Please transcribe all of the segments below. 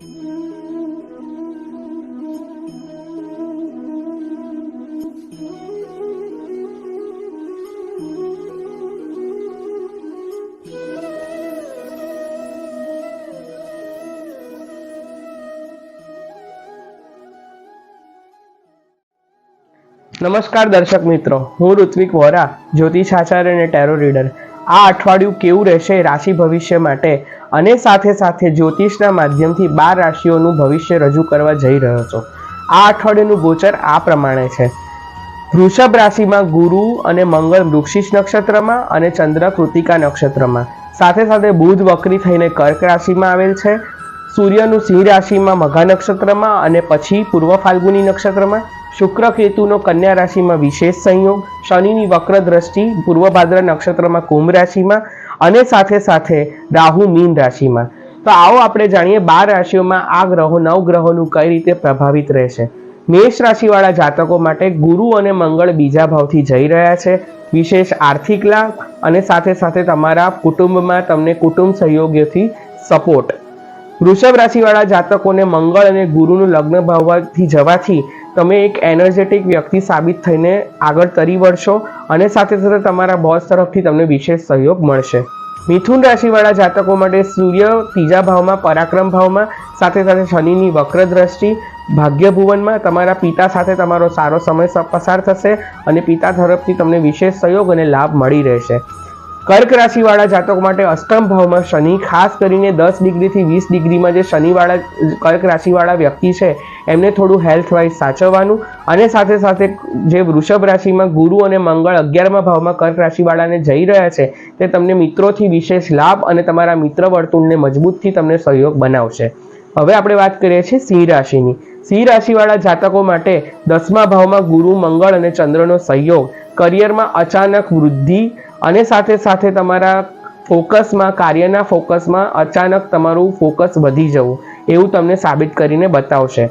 નમસ્કાર દર્શક મિત્રો, હું ઋત્વિક વોરા જ્યોતિષ આચાર્ય અને ટેરો રીડર આ અઠવાડિયું કેવું રહેશે રાશિ ભવિષ્ય માટે? અને સાથે સાથે જ્યોતિષના માધ્યમથી બાર રાશિઓનું ભવિષ્ય રજૂ કરવા જઈ રહ્યો છો. આ અઠવાડિયાનું ગોચર આ પ્રમાણે છે. વૃષભ રાશિમાં ગુરુ અને મંગળ વૃક્ષિષ નક્ષત્રમાં અને ચંદ્ર કૃતિકા નક્ષત્રમાં. સાથે સાથે બુધ વક્રી થઈને કર્ક રાશિમાં આવેલ છે. સૂર્યનું સિંહ રાશિમાં મઘા નક્ષત્રમાં અને પછી પૂર્વ ફાલ્ગુની નક્ષત્રમાં. શુક્ર કેતુનો કન્યા રાશિમાં વિશેષ સંયોગ. શનિની વક્ર દ્રષ્ટિ પૂર્વ ભાદ્ર નક્ષત્રમાં કુંભ રાશિમાં. અને સાથે સાથે રાહુ મીન રાશિમાં. તો આવો આપણે જાણીએ બાર રાશિઓમાં આ ગ્રહો નવ ગ્રહોનું કઈ રીતે પ્રભાવિત રહેશે. મેષ રાશિવાળા જાતકો માટે ગુરુ અને મંગળ બીજા ભાવથી જઈ રહ્યા છે. વિશેષ આર્થિક લાભ અને સાથે સાથે તમારા કુટુંબમાં તમને કુટુંબ સહયોગથી સપોર્ટ વૃષભ રાશિવાળા જાતકોને મંગળ અને ગુરુનું લગ્ન ભાવવાથી જવાથી તમે એક એનર્જેટિક વ્યક્તિ સાબિત થઈને આગળ તરી વળશો અને સાથે સાથે તમારા બોસ તરફથી તમને વિશેષ સહયોગ મળશે. મિથુન રાશિવાળા જાતકો માટે સૂર્ય ત્રીજા ભાવમાં, પરાક્રમ ભાવમાં, સાથે સાથે શનિની વક્ર દ્રષ્ટિ ભાગ્ય ભુવનમાં તમારા પિતા સાથે તમારો સારો સમય પસાર થશે અને પિતા તરફથી તમને વિશેષ સહયોગ અને લાભ મળી રહેશે. કર્ક રાશિવાળા જાતકો માટે અષ્ટમ ભાવમાં શનિ, ખાસ કરીને દસ ડિગ્રીથી વીસ ડિગ્રીમાં જે શનિવાળા, કર્ક રાશિવાળા વ્યક્તિ છે એમને થોડું હેલ્થ વાઇઝ સાચવવાનું અને સાથે સાથે જે વૃષભ રાશિમાં ગુરુ અને મંગળ અગિયારમા ભાવમાં કર્ક રાશિવાળાને જઈ રહ્યા છે, તે તમને મિત્રોથી વિશેષ લાભ અને તમારા મિત્ર વર્તુળને મજબૂતથી તમને સહયોગ બનાવશે. હવે આપણે વાત કરીએ છીએ સિંહ રાશિની. સિંહ રાશિવાળા જાતકો માટે દસમા ભાવમાં ગુરુ, મંગળ અને ચંદ્રનો સહયોગ, કરિયરમાં અચાનક વૃદ્ધિ અને સાથે સાથે તમારા ફોકસમાં, કાર્યના ફોકસમાં અચાનક તમારું ફોકસ વધી જવું, એવું તમને સાબિત કરીને બતાવશે.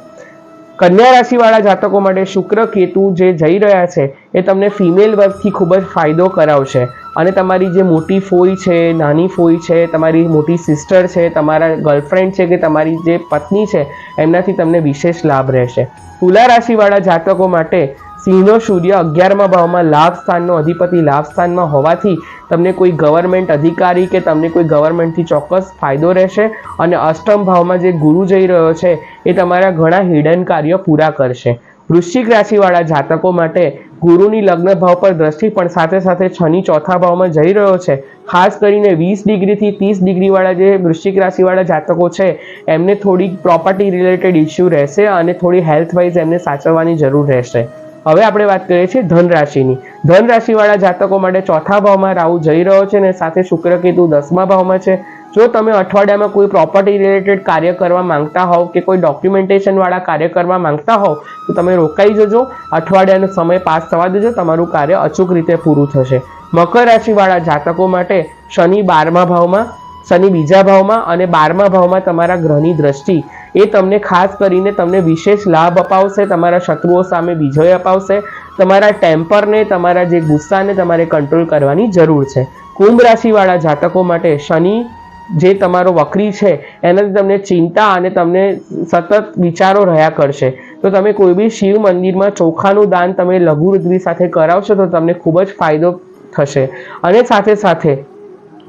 કન્યા રાશિવાળા જાતકો માટે શુક્ર કેતુ જે જઈ રહ્યા છે, એ તમને ફિમેલ વર્ગથી ખૂબ જ ફાયદો કરાવશે. અને તમારી જે મોટી ફોઈ છે, નાની ફોઈ છે, તમારી મોટી સિસ્ટર છે, તમારા ગર્લફ્રેન્ડ છે કે તમારી જે પત્ની છે, એમનાથી તમને વિશેષ લાભ રહેશે. તુલા રાશિવાળા જાતકો માટે સિંહનો સૂર્ય અગિયારમા ભાવમાં લાભ સ્થાનનો અધિપતિ લાભ સ્થાનમાં હોવાથી તમને કોઈ ગવર્મેન્ટ અધિકારી કે તમને કોઈ ગવર્મેન્ટથી ચોક્કસ ફાયદો રહેશે. અને અષ્ટમ ભાવમાં જે ગુરુ જઈ રહ્યો છે એ તમારા ઘણા હિડન કાર્યો પૂરા કરશે. વૃશ્ચિક રાશિવાળા જાતકો માટે ગુરુની લગ્ન ભાવ પર દ્રષ્ટિ પણ સાથે સાથે છની ચોથા ભાવમાં જઈ રહ્યો છે. ખાસ કરીને વીસ ડિગ્રીથી ત્રીસ ડિગ્રીવાળા જે વૃશ્ચિક રાશિવાળા જાતકો છે, એમને થોડીક પ્રોપર્ટી રિલેટેડ ઇસ્યુ રહેશે અને થોડી હેલ્થ વાઇઝ એમને સાચવવાની જરૂર રહેશે. હવે આપણે વાત કરીએ છીએ ધન રાશિની ધન રાશિવાળા જાતકો માટે ચોથા ભાવમાં રાહુ જઈ રહ્યો છે અને સાથે શુક્ર કેતુ દસમા ભાવમાં છે. જો તમે અઠવાડિયામાં કોઈ પ્રોપર્ટી રિલેટેડ કાર્ય કરવા માંગતા હોવ કે કોઈ ડોક્યુમેન્ટેશનવાળા કાર્ય કરવા માંગતા હોવ, તો તમે રોકાઈ જજો. અઠવાડિયાનો સમય પાસ થવા દેજો. તમારું કાર્ય અચૂક રીતે પૂરું થશે. મકર રાશિવાળા જાતકો માટે શનિ બારમા ભાવમાં, શનિ બીજા ભાવમાં અને બારમા ભાવમાં તમારા ગ્રહની દ્રષ્ટિ. એ તમને ખાસ કરીને તમને વિશેષ લાભ અપાવશે, તમારા શત્રુઓ સામે વિજય અપાવશે, તમારા ટેમ્પરને, તમારા જે ગુસ્સાને તમારે કંટ્રોલ કરવાની જરૂર છે. કુંભ રાશિવાળા જાતકો માટે શનિ જે તમારો વક્રી છે, એનાથી તમને ચિંતા અને તમને સતત વિચારો રહ્યા કરશે. તો તમે કોઈ બી શિવ મંદિરમાં ચોખાનું દાન તમે લઘુ રુદ્રી સાથે કરાવશો તો તમને ખૂબ જ ફાયદો થશે. અને સાથે સાથે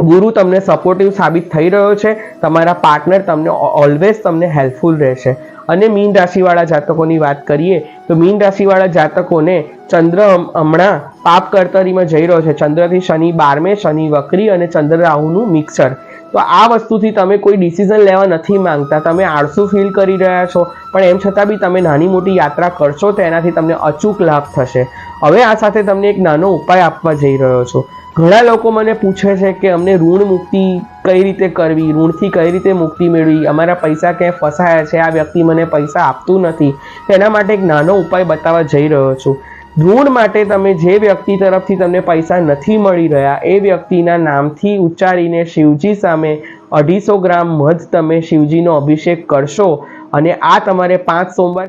ગુરુ તમને સપોર્ટિવ સાબિત થઈ રહ્યો છે, તમારા પાર્ટનર તમને ઓલવેઝ તમને હેલ્પફુલ રહેશે. અને મીન રાશિવાળા જાતકોની વાત કરીએ, તો મીન રાશિવાળા જાતકોને ચંદ્ર હમણાં પાપ કર્તરીમાં જઈ રહ્યો છે. ચંદ્રથી શનિ બારમે, શનિ વક્રી અને ચંદ્ર રાહુનું મિક્સર તો આ વસ્તુથી તમે કોઈ ડિસિઝન લેવા નથી માંગતા. તમે આળસુ ફીલ કરી રહ્યા છો. પણ એમ છતાં બી તમે નાની મોટી યાત્રા કરશો તો એનાથી તમને અચૂક લાભ થશે. હવે આ સાથે તમને એક નાનો ઉપાય આપવા જઈ રહ્યો છું. ઘણા લોકો મને પૂછે છે કે અમને ઋણ મુક્તિ કઈ રીતે કરવી? ઋણથી કઈ રીતે મુક્તિ મેળવી? અમારા પૈસા ક્યાંય ફસાયા છે? આ વ્યક્તિ મને પૈસા આપતું નથી. તેના માટે એક નાનો ઉપાય બતાવવા જઈ રહ્યો છું. ઋણ માટે તમે જે વ્યક્તિ તરફથી તમને પૈસા નથી મળી રહ્યા, એ વ્યક્તિના નામથી ઉચ્ચારીને શિવજી સામે અઢીસો ગ્રામ મધ તમે શિવજીનો અભિષેક કરશો અને આ તમારે પાંચ સોમવાર